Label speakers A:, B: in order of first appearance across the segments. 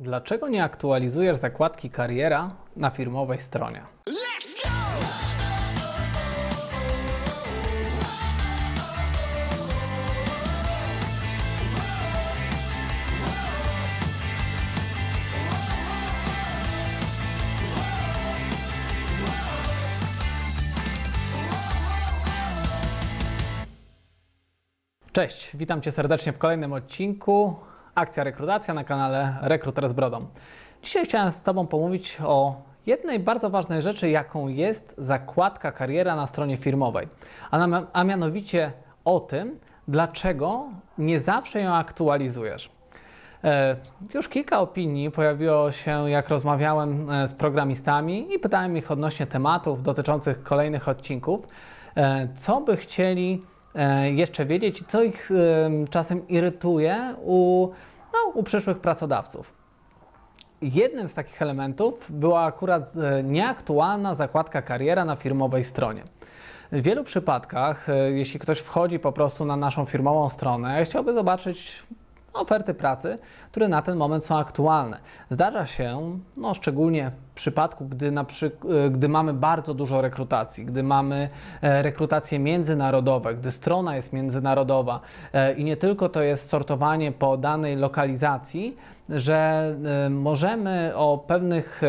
A: Dlaczego nie aktualizujesz zakładki kariera na firmowej stronie? Cześć, witam Cię serdecznie w kolejnym odcinku Akcja Rekrutacja na kanale Rekruter z Brodą. Dzisiaj chciałem z Tobą pomówić o jednej bardzo ważnej rzeczy, jaką jest zakładka kariera na stronie firmowej, a, mianowicie o tym, dlaczego nie zawsze ją aktualizujesz. E, Już kilka opinii pojawiło się, jak rozmawiałem e, z programistami i pytałem ich odnośnie tematów dotyczących kolejnych odcinków, e, co by chcieli jeszcze wiedzieć i co ich czasem irytuje u, u przyszłych pracodawców. Jednym z takich elementów była akurat e, nieaktualna zakładka kariera na firmowej stronie. W wielu przypadkach, e, jeśli ktoś wchodzi po prostu na naszą firmową stronę, chciałby zobaczyć oferty pracy, które na ten moment są aktualne. Zdarza się, no szczególnie w przypadku, gdy, na e, gdy mamy bardzo dużo rekrutacji, gdy mamy e, rekrutacje międzynarodowe, gdy strona jest międzynarodowa e, i nie tylko to jest sortowanie po danej lokalizacji, że możemy o pewnych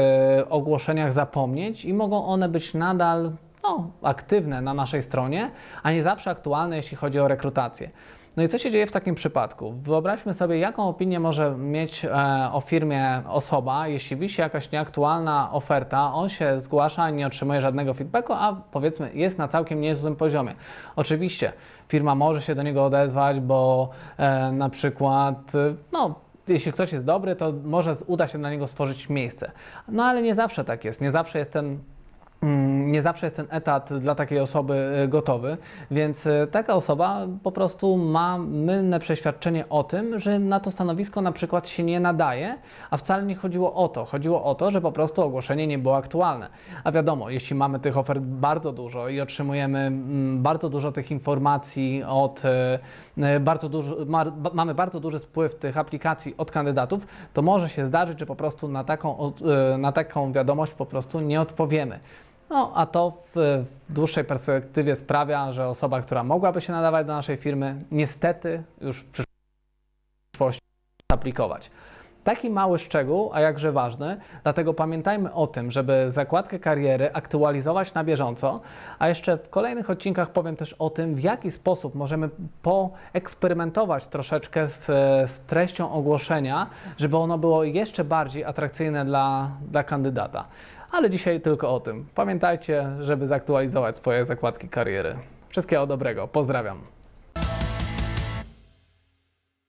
A: ogłoszeniach zapomnieć i mogą one być nadal no, aktywne na naszej stronie, a nie zawsze aktualne, jeśli chodzi o rekrutację. No i co się dzieje w takim przypadku? Wyobraźmy sobie, jaką opinię może mieć e, o firmie osoba, jeśli wisi jakaś nieaktualna oferta, on się zgłasza i nie otrzymuje żadnego feedbacku, a powiedzmy jest na całkiem niezłym poziomie. Oczywiście firma może się do niego odezwać, bo e, na przykład, e, no, jeśli ktoś jest dobry, to może uda się dla niego stworzyć miejsce. No ale nie zawsze tak jest. Nie zawsze jest ten nie zawsze jest ten etat dla takiej osoby y, gotowy, więc y, taka osoba po prostu ma mylne przeświadczenie o tym, że na to stanowisko na przykład się nie nadaje, a wcale nie chodziło o to. Chodziło o to, że po prostu ogłoszenie nie było aktualne. A wiadomo, jeśli mamy tych ofert bardzo dużo i otrzymujemy mm, bardzo dużo tych informacji od y, bardzo dużo, mamy bardzo duży spływ tych aplikacji od kandydatów, to może się zdarzyć, że po prostu na taką, na taką wiadomość po prostu nie odpowiemy. No, a to w, dłuższej perspektywie sprawia, że osoba, która mogłaby się nadawać do naszej firmy, niestety już w przyszłości aplikować. Taki mały szczegół, a jakże ważny, dlatego pamiętajmy o tym, żeby zakładkę kariery aktualizować na bieżąco, a jeszcze w kolejnych odcinkach powiem też o tym, w jaki sposób możemy poeksperymentować troszeczkę z, z treścią ogłoszenia, żeby ono było jeszcze bardziej atrakcyjne dla, dla kandydata. Ale dzisiaj tylko o tym. Pamiętajcie, żeby zaktualizować swoje zakładki kariery. Wszystkiego dobrego. Pozdrawiam.